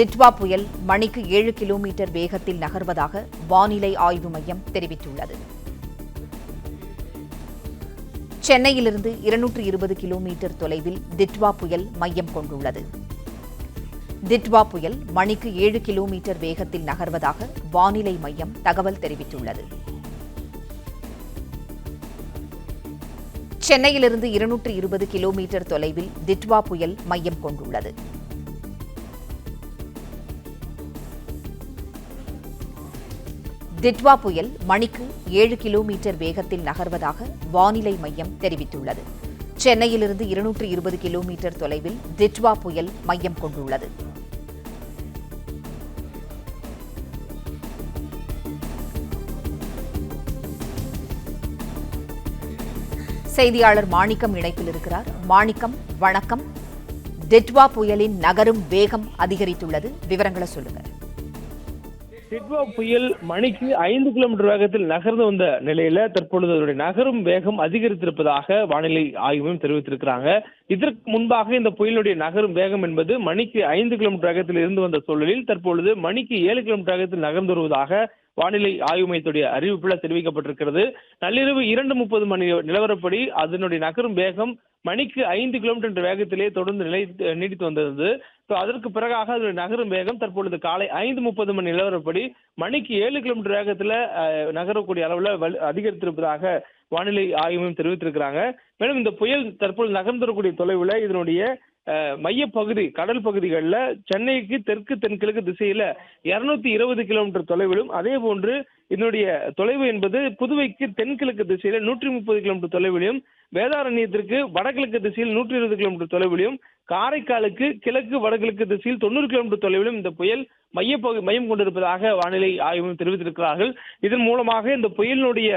டிட்வா புயல் மணிக்கு ஏழு கிலோமீட்டர் வேகத்தில் நகர்வதாக வானிலை ஆய்வு மையம் தெரிவித்துள்ளது. சென்னையிலிருந்து இருநூற்று இருபது கிலோமீட்டர் தொலைவில் டிட்வா புயல் மையம் கொண்டுள்ளது. டிட்வா புயல் மணிக்கு ஏழு கிலோமீட்டர் வேகத்தில் நகர்வதாக வானிலை மையம் தகவல் தெரிவித்துள்ளது. சென்னையிலிருந்து இருநூற்று இருபது கிலோமீட்டர் தொலைவில் டிட்வா புயல் மையம் கொண்டுள்ளது. டிட்வா புயல் மணிக்கு ஏழு கிலோமீட்டர் வேகத்தில் நகர்வதாக வானிலை மையம் தெரிவித்துள்ளது. சென்னையிலிருந்து இருநூற்று இருபது கிலோமீட்டர் தொலைவில் டிட்வா புயல் மையம் கொண்டுள்ளது. செய்தியாளர் மாணிக்கம் இணைப்பில் இருக்கிறார். மாணிக்கம் வணக்கம். டெட்வா புயலின் நகரும் வேகம் அதிகரித்துள்ளது. விவரங்களை சொல்லுங்க டிட்வா புயல் மணிக்கு ஐந்து கிலோமீட்டர் வேகத்தில் நகர்ந்து வந்த நிலையில தற்பொழுது அதனுடைய நகரும் வேகம் அதிகரித்திருப்பதாக வானிலை ஆய்வு மையம் தெரிவித்திருக்கிறாங்க. இதற்கு முன்பாக இந்த புயலுடைய நகரும் வேகம் என்பது மணிக்கு ஐந்து கிலோமீட்டர் வேகத்தில் இருந்து வந்த சூழலில் தற்பொழுது மணிக்கு ஏழு கிலோமீட்டர் வேகத்தில் நகர்ந்து வருவதாக வானிலை ஆய்வு மையத்துடைய அறிவிப்பில் தெரிவிக்கப்பட்டிருக்கிறது. நள்ளிரவு இரண்டு முப்பது மணி நிலவரப்படி அதனுடைய நகரும் வேகம் மணிக்கு ஐந்து கிலோமீட்டர் என்ற வேகத்திலே தொடர்ந்து நிலை நீடித்து வந்திருந்தது. ஸோ அதற்கு பிறகாக அதனுடைய நகரும் வேகம் தற்பொழுது காலை ஐந்து முப்பது மணி நிலவரப்படி மணிக்கு ஏழு கிலோமீட்டர் வேகத்தில் நகரக்கூடிய அளவில் அதிகரித்திருப்பதாக வானிலை ஆய்வு மையம் தெரிவித்திருக்கிறாங்க. மேலும் இந்த புயல் தற்பொழுது நகர்ந்து வரக்கூடிய தொலைவில் இதனுடைய மையப்பகுதி கடல் பகுதிகளில் சென்னைக்கு தெற்கு தென்கிழக்கு திசையில இருநூத்தி இருபது கிலோமீட்டர் தொலைவிலும் அதே போன்று இதனுடைய தொலைவு என்பது புதுவைக்கு தென்கிழக்கு திசையில நூற்றி முப்பது கிலோமீட்டர் தொலைவிலும் வேதாரண்யத்திற்கு வடகிழக்கு திசையில் நூற்றி இருபது கிலோமீட்டர் தொலைவிலும் காரைக்காலுக்கு கிழக்கு வடகிழக்கு திசையில் தொண்ணூறு கிலோமீட்டர் தொலைவிலும் இந்த புயல் மையப்பகுதி மையம் கொண்டிருப்பதாக வானிலை ஆய்வு தெரிவித்திருக்கிறார்கள். இதன் மூலமாக இந்த புயலினுடைய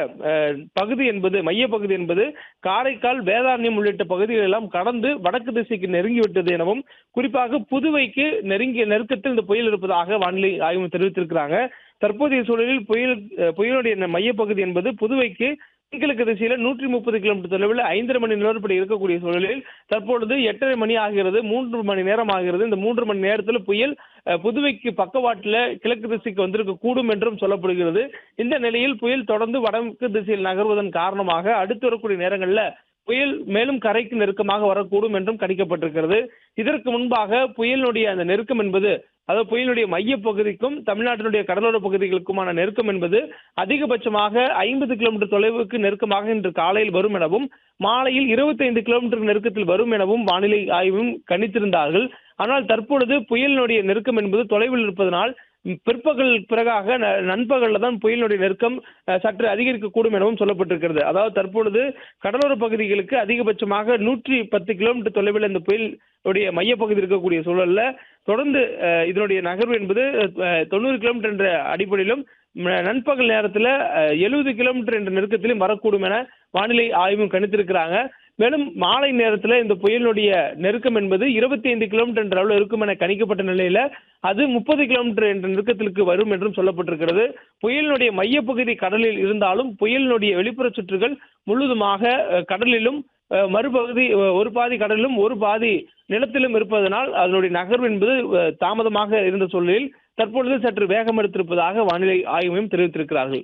பகுதி என்பது மையப்பகுதி என்பது காரைக்கால் வேதாரண்யம் உள்ளிட்ட பகுதிகள் எல்லாம் கடந்து வடக்கு திசைக்கு நெருங்கிவிட்டது எனவும் குறிப்பாக புதுவைக்கு நெருங்கிய நெருக்கத்தில் இந்த புயல் இருப்பதாக வானிலை ஆய்வு தெரிவித்திருக்கிறாங்க. தற்போதைய சூழலில் புயல் புயலுடைய மையப்பகுதி என்பது புதுவைக்கு தென்கிழக்கு திசையில நூற்றி முப்பது கிலோமீட்டர் தொலைவில் ஐந்தரை மணி நிலவரப்படி இருக்கக்கூடிய சூழலில் தற்பொழுது எட்டரை மணி ஆகிறது மூன்று மணி நேரம் ஆகிறது. இந்த மூன்று மணி நேரத்தில் புயல் புதுவைக்கு பக்கவாட்டில் கிழக்கு திசைக்கு வந்திருக்க கூடும் என்றும் சொல்லப்படுகிறது. இந்த நிலையில் புயல் தொடர்ந்து வடக்கு திசையில் நகர்வதன் காரணமாக அடுத்து வரக்கூடிய நேரங்களில் புயல் மேலும் கரைக்கு நெருக்கமாக வரக்கூடும் என்றும் கணிக்கப்பட்டிருக்கிறது. இதற்கு முன்பாக புயலினுடைய அந்த நெருக்கம் என்பது அதாவது புயலினுடைய மைய பகுதிக்கும் தமிழ்நாட்டினுடைய கடலோர பகுதிகளுக்குமான நெருக்கம் என்பது அதிகபட்சமாக ஐம்பது கிலோமீட்டர் தொலைவுக்கு நெருக்கமாக இன்று காலையில் வரும் எனவும் மாலையில் இருபத்தைந்து கிலோமீட்டர் நெருக்கத்தில் வரும் எனவும் வானிலை ஆய்வும் கணித்திருந்தார்கள். ஆனால் தற்பொழுது புயலினுடைய நெருக்கம் என்பது தொலைவில் இருப்பதனால் பிற்பகல் பிறகாக நண்பகல்ல தான் புயலினுடைய நெருக்கம் சற்று அதிகரிக்கக்கூடும் எனவும் சொல்லப்பட்டிருக்கிறது. அதாவது தற்பொழுது கடலோர பகுதிகளுக்கு அதிகபட்சமாக நூற்றி பத்து கிலோமீட்டர் தொலைவில் இந்த புயல் உடைய மையப்பகுதி இருக்கக்கூடிய சூழல்ல தொடர்ந்து இதனுடைய நகர்வு என்பது தொண்ணூறு கிலோமீட்டர் என்ற அடிப்படையிலும் நண்பகல் நேரத்தில் எழுபது கிலோமீட்டர் என்ற நெருக்கத்திலும் வரக்கூடும் என வானிலை ஆய்வும் கணித்திருக்கிறாங்க. மேலும் மாலை நேரத்தில் இந்த புயலினுடைய நெருக்கம் என்பது இருபத்தி ஐந்து கிலோமீட்டர் என்ற அளவில் இருக்கும் என கணிக்கப்பட்ட நிலையில அது முப்பது கிலோமீட்டர் என்ற நெருக்கத்திற்கு வரும் என்றும் சொல்லப்பட்டிருக்கிறது. புயலினுடைய மையப்பகுதி கடலில் இருந்தாலும் புயலினுடைய வெளிப்புற சுற்றுகள் முழுதுமாக கடலிலும் மறுபகுதி ஒரு பாதி கடலிலும் ஒரு பாதி நிலத்திலும் இருப்பதனால் அதனுடைய நகர்வு என்பது தாமதமாக இருந்த சூழலில் தற்பொழுது சற்று வேகம் எடுத்திருப்பதாக வானிலை ஆய்வு மையம் தெரிவித்திருக்கிறார்கள்.